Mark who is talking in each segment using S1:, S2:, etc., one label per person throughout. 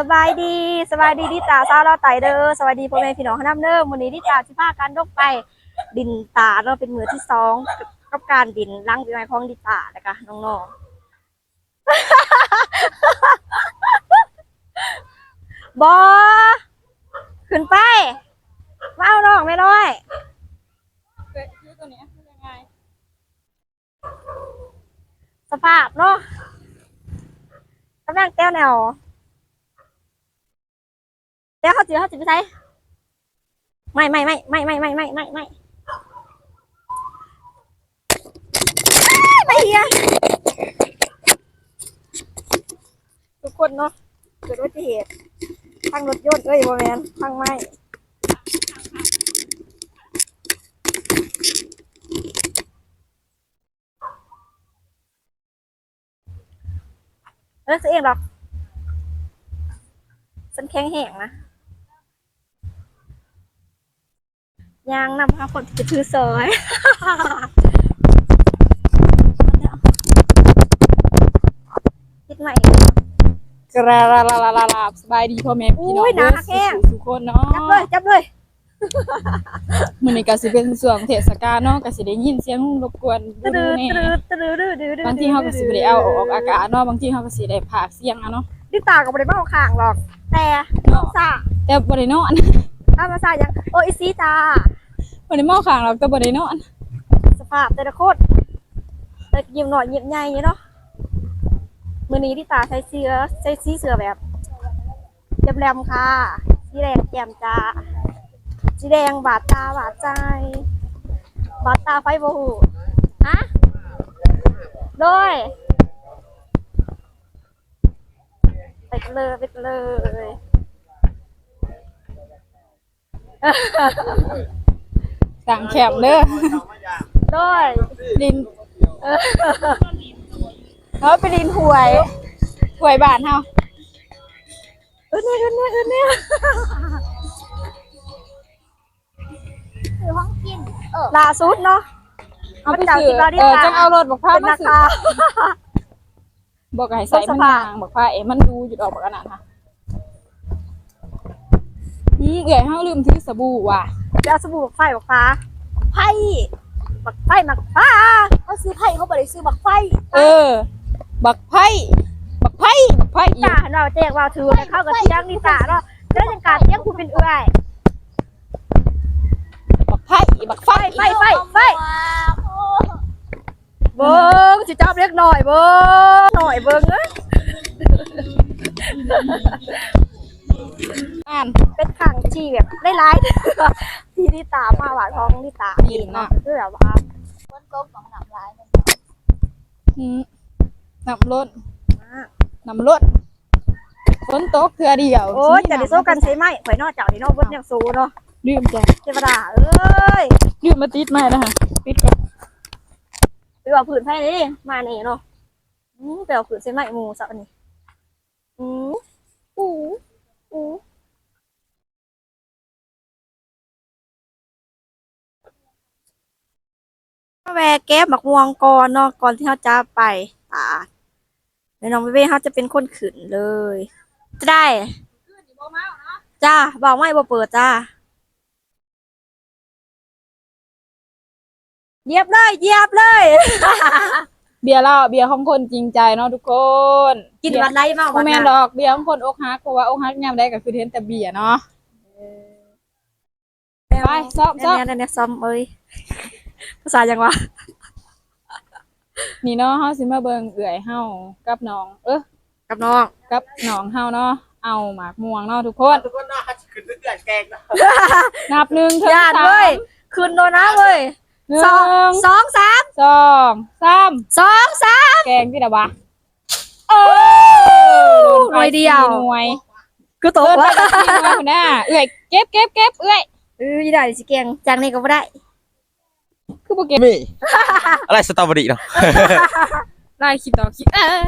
S1: สบายดีสบายดีดิตาซาวเราไตเด้อสวัสดีพ่อแม่พี่น้องทั้งน้ำเด้อมื้อนี้ดิตาสิพากันดกไป ดินตาเราเป็นมือที่สองกับการดินล้างปีใหม่ของดิตาแล้วก็น้องๆบอขึ้นไปมาเอาน้องไม่ร้อย
S2: เกิดที่ตัวเนี้ยเป็นยังไง
S1: สภาพเนาะกำลังแก้วแนว เดี๋ยวเขาจือเขาจือไปใส่ไม่ไม่ไม่ไม่ไม่ไม่ไม่ไม่ไม่ไม่เฮียทุกคนเนาะเกิดอุบัติเหตุทางรถยนต์เอ้ยบอแมนทางไม่เลิกเองหรอกฉันแข็งแห้งนะ ยางนำพาคนจะถือซอยคิดใหม่
S2: กระลาลาลาลาลาสบายดีพ่อแม่พี่น้อง
S1: อุ้ยหนาแข้ง
S2: ทุกคนเนาะ
S1: จับเลยจับเลย
S2: มื้อนี้ก็สิเป็นช่วงเทศกาลเนาะก็สิได้ยินเสียงรบกวน
S1: ตะ
S2: ดู
S1: ดือ
S2: แน่
S1: ตะดือตะดือดือดือดือบา
S2: งทีเฮาก็สิบ่ได้เอาออกอากาศเนาะบางทีเฮาก็สิได้พากเสียงอะเนาะ
S1: ดิตากับบริบ้าข้างหรอก แต่น้องซา
S2: แต่บ่ได้นอน
S1: ถ้ามาซายังโออิซีตา
S2: บ่ได้เมาขางหรอกแต่บ่ได้นอน
S1: สภาพแต่ละโคตรแต่ยิ้มหน่อยยิ้มใหญ่เนาะมือนี้ดิตาใส่เสื้อใส่สีเสื้อแบบแจ่มแรมค่ะสีแดงแจ่มจ้าสีแดงบาดตาบาดใจ บาดตาไฟโบหูฮะโดยไปเลยไปเลย
S2: ต่างแคบเด้อ
S1: โดย
S2: ดินเออเฮาไปดินหวยหวยบ้านเฮา
S1: เออเนี่ยเออเนี่ยเออเนี่ย
S3: คือห้องกินเออ
S1: ล่าสุดเนาะ
S2: เอาไป
S1: มันจาก
S2: ซื้อ
S1: ที่บาริ
S2: เออ
S1: ตา
S2: จังเอารถบักพร้าว
S1: เป็น
S2: มา
S1: รา
S2: ซื้อ
S1: คา
S2: บอกให้ใส่
S1: ต้
S2: มัน
S1: นสภา
S2: ยางบอกว่าเอ๋มันดูอยู่ดอกบักอันนั้นค่ะ อืมเอ๋เฮาลืมถือสบู่ว่ะ
S1: จะเอาสบู่บักไฟบักฟ้า
S3: ไผ่
S1: บักไฟบักฟ้า
S3: เขาซื้อไผ่เขาบริซื้อบักไฟ
S2: เออ บักไผ่บักไผ่บักไผ่อี
S1: ตาเราแจ้งว่าถือว่าเข้ากับเที่ยงนี่ตาเนาะแล้วจังการเที่ยงคุณเป็นเอื้อย
S2: บักไผ่บักไฟ
S1: ไฟไฟไฟ
S3: ว้าว
S1: เบิ้งสิจับเล็กหน่อยเบิ้งหน่อยเบิ้งเอ้ย
S2: อ่า น
S1: เป็นขังชีแบบได้ร้ายๆที่นี่ตามาหวานท้องนี่ตาดินเนาะคือแบบว่า
S3: คนโก๊กของหนังร้ายมัน
S2: อืมน้ำล้นน้ำล้นฝนตกเพื่อเดียว
S1: โอ้ยจะได้โซกันใช่ไหมข่อยนอกจากนี่เนาะเบิ้งอย่างสูเนาะ
S2: ลืมจ้ะ
S1: เทวดาเอ้ย
S2: ลืมมาติดมาแล้วค่ะปิดก่อน
S1: ไปว่าผืนไผ่นี่มานี่เนาะอืมไปเอาผืนใช่ไหมหมูสักอันนี้อืมอูอู แวะแก้บักม่วงก่อนเนาะก่อนที่เขาจะไปตาดแล้วน้องเบเบ้เขาจะเป็นคนขืนเลยจะได้จ้าบอกไม่บ่เปิดจ้าเหยียบเลยเหยียบเลย
S2: เบียร์เราเบียร์ของคนจริงใจเนาะทุกคน
S1: กินวันไรมาก
S2: โม
S1: วัน
S2: แม
S1: นั้นน
S2: ดอกเบียร์ของคนอกหักเพราะว่าอกหักยามใดก็คือเห็นแต่เบียร์เนาะไปซ้อมซ้อม
S1: เนี่ยเนี่ยเนี่ยซ้อมเอ้ย ภาษายังวะ
S2: นี่เนาะเฮาสิมาเบิ่งเอื่อยเฮากับน้อง เอ้อ
S1: กับน้อง
S2: กับน้องเฮาเนาะเอาหมากม่วงเนาะทุกคน
S4: ทุกคนน่าจะขึ้นเรื่องแกงนะ
S2: นับหนึ่งถึง
S1: ญาติ
S2: สา
S1: เว้ย
S2: ม
S1: คืนโดนนะเว้ย
S2: หนึ่
S1: สอง
S2: ง
S1: สองสาม
S2: สองสาม
S1: สองสาม
S2: แกงที่ไหนวะ
S1: โอ้
S2: โห
S1: น่วยเดียว
S2: สี่หน่วย
S1: คือตก
S2: เอิ้น
S1: วะ
S2: ไปสี่หน่วยพุ่นน่ะเอื่อยเก็บเก็บเก็บเอื่อย
S1: เออยี่ได้สิเกียงจากนี้ก็ไม่ได้
S2: คือบ่เก็บ
S4: มีอะไรสตรอเบอรี่เนาะ
S2: ไล่คิดต่อคิดเออ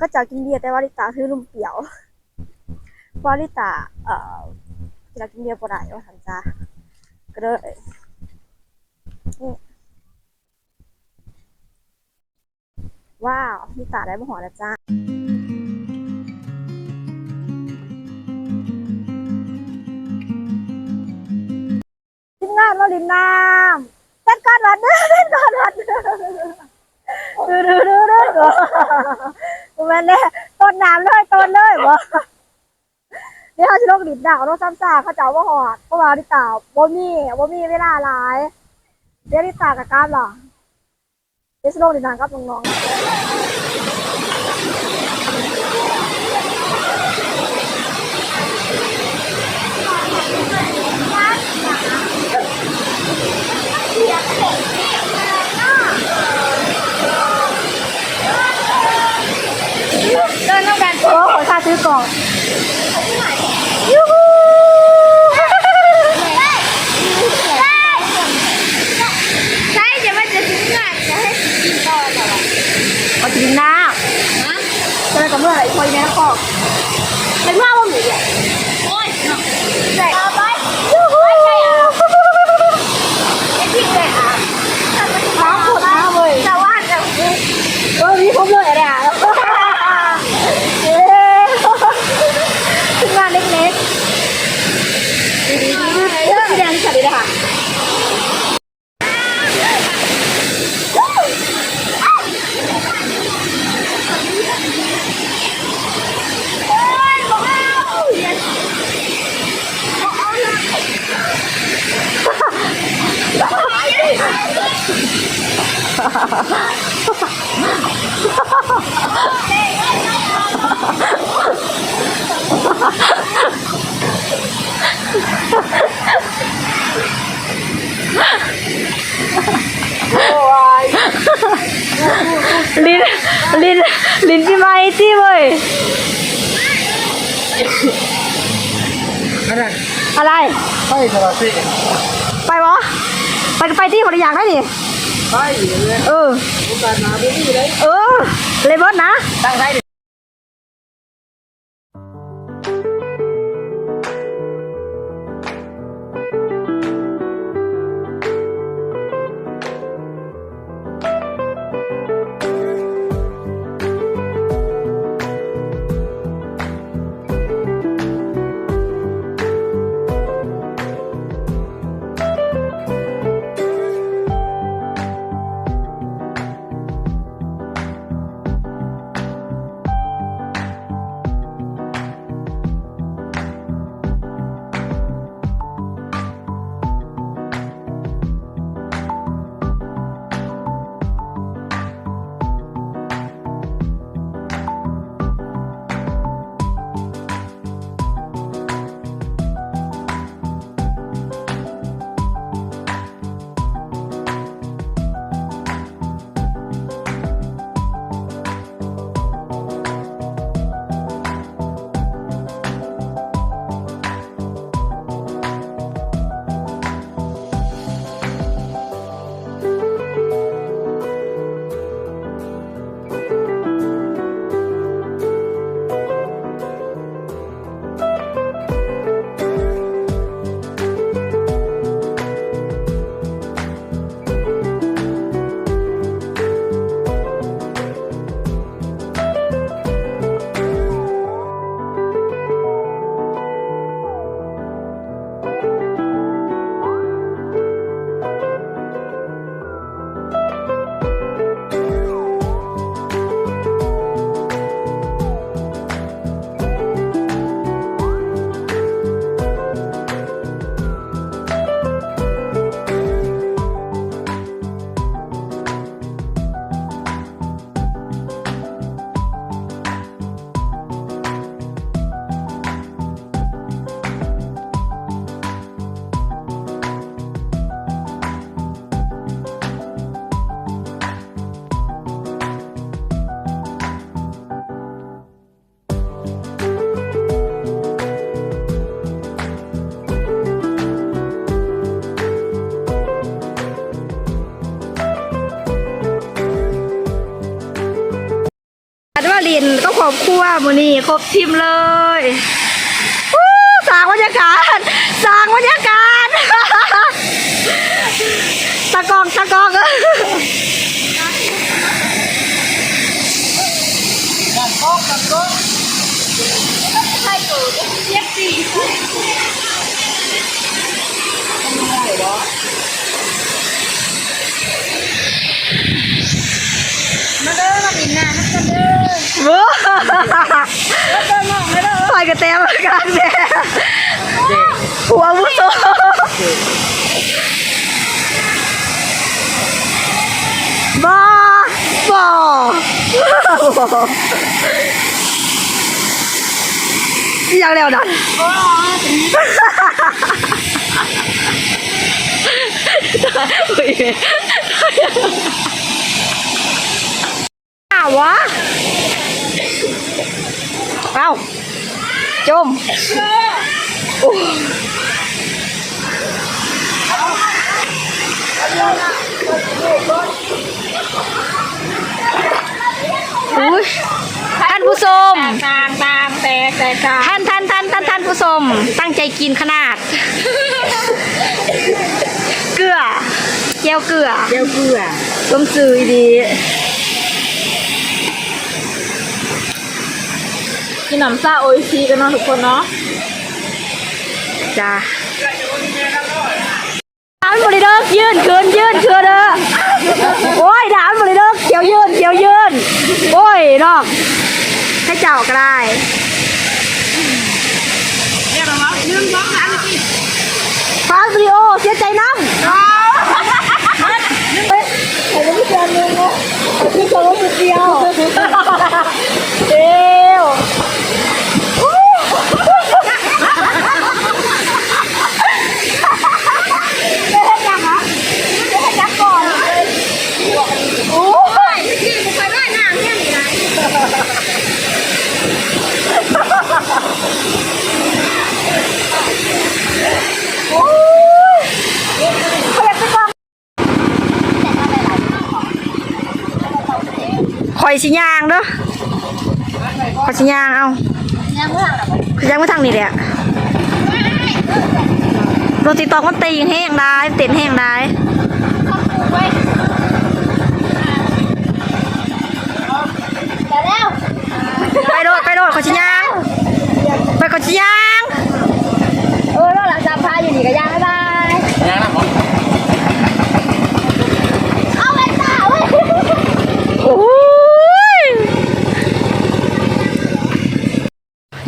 S1: ก็จะกินเบียร์แต่ว่าลิตาซื้อลุ่มเปี่ยวเพราะลิตาเอ่อจะกินเบียร์บ่ได้ว่าทันจ้าก็เลย ว้าวพี่ตาได้มาหอแล้วจ้าทีมงานเราลินน้ำเต้นก่อนวันเด้อเต้นก่อนวันเด้อดูดูดูดูดูมันเนี่ยต้นน้ำเลยต้นเลยบ่เดี๋ยวเขาจะลงดินดาวลงซ้ำซากเขาจะเอาว่าหอดเพราะว่าดิตาบ่มีบ่มีเวลาหลายเดี๋ยวดิตากับก้ามหรอ เดสโลดินดาวกับน้องๆ กิน
S3: น้ำ
S1: เจอกับเมื่อะไรคอยแม่ขอกเป็นว่า
S3: ลิ
S1: นลินที่มาไอที่เว้ย
S4: อะไร
S1: อะไร
S4: ไปสระสิ
S1: ไปวะไปไปที่บริยางได้ดิ
S4: ไปเลย
S1: เออ
S4: โอกาสหนาไม่มีเลย
S1: เออ มือนี่ครบทิมเลย ระเตมกลางแดดหัวมุโซบอบอยั จมโอ้อุ๊ยท่านผู้ชม
S2: ตางตางแตกแตกตาง
S1: ท่านท่านท่านท่านท่านผู้ชมตั้งใจกินขนาด เกลือแก้วเกลือ
S2: เจ้าเกลือ
S1: ต้มซื้อดี
S2: กินน้ำซาโออิชิกันเนาะทุกคนเนาะ
S1: จ้าดานบริเดิกยืนคืนยืนคืนเด้อโอ้ยดานบริเดิกเขียวยืนเขียวยืน โอ้ยนอกให้เจ้าก็ได้ อยสิย่างเด้อข่อยสิย่างเอา
S3: ยังเมื่อไหร่
S1: ข่อยย่างมาทางนี้แหละโรตีตอกมันตีแห้งได้เต้นแห้งได้
S3: เว้ยเดี๋ยวแล้ว
S1: ไปโดดไปโดดข่อยสิย่างไปข่อยสิย่าง
S3: เออแล้วหลังจากพาอยู่นี่ก็ยังบ๊ายบาย
S4: ยังนะผม
S3: เอาไปต่อเว้ย
S1: โอ้ย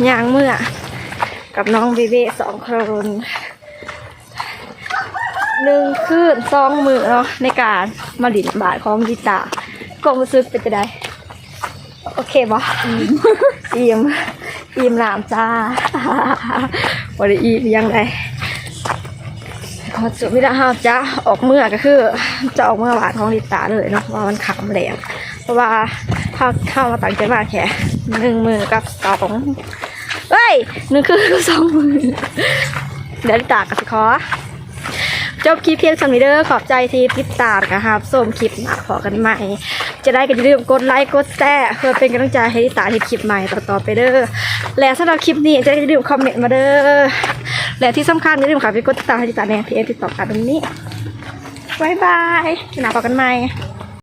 S1: ย่างเมื่อ กับน้องเบเบ้สองคนหนึ่งคืนสองมือเนาะในการมาดินบาทของดิตาก็รู้สึกเป็นจะได้ โอเคบ่อิ่มอิ่มหนามจ้าบริอียังไงพอจุดวิลาห้าจ้าออกเมื่อก็คือจะออกเมื่อบาทของลิตาเลยเนาะว่ามันขำแหลมเพราะว่าถ้าเข้ามาต่างใจมากแค่หนึ่งมือกับสอง เฮ้ยหนึ่งคือกับสองมือเดี๋ยวลิตากับสิคอจบคลิปเพียงสำนี้เด้อขอบใจที่ติดตามนะครับส้มคลิปหนาพอกันใหม่ จะได้ก็อย่าลืมกดไลค์กดแชร์เพื่อเป็นกำลังใจให้ติตาที่คลิปใหม่ต่อๆไปเด้อและสำหรับคลิปนี้จะได้อย่าลืมคอมเมนต์มาเด้อและที่สำคัญอย่าลืมค่ะไปกดติดตามให้ติตาในพีเอติดต่อกันตรงนี้บายบายหนาพอกันใหม่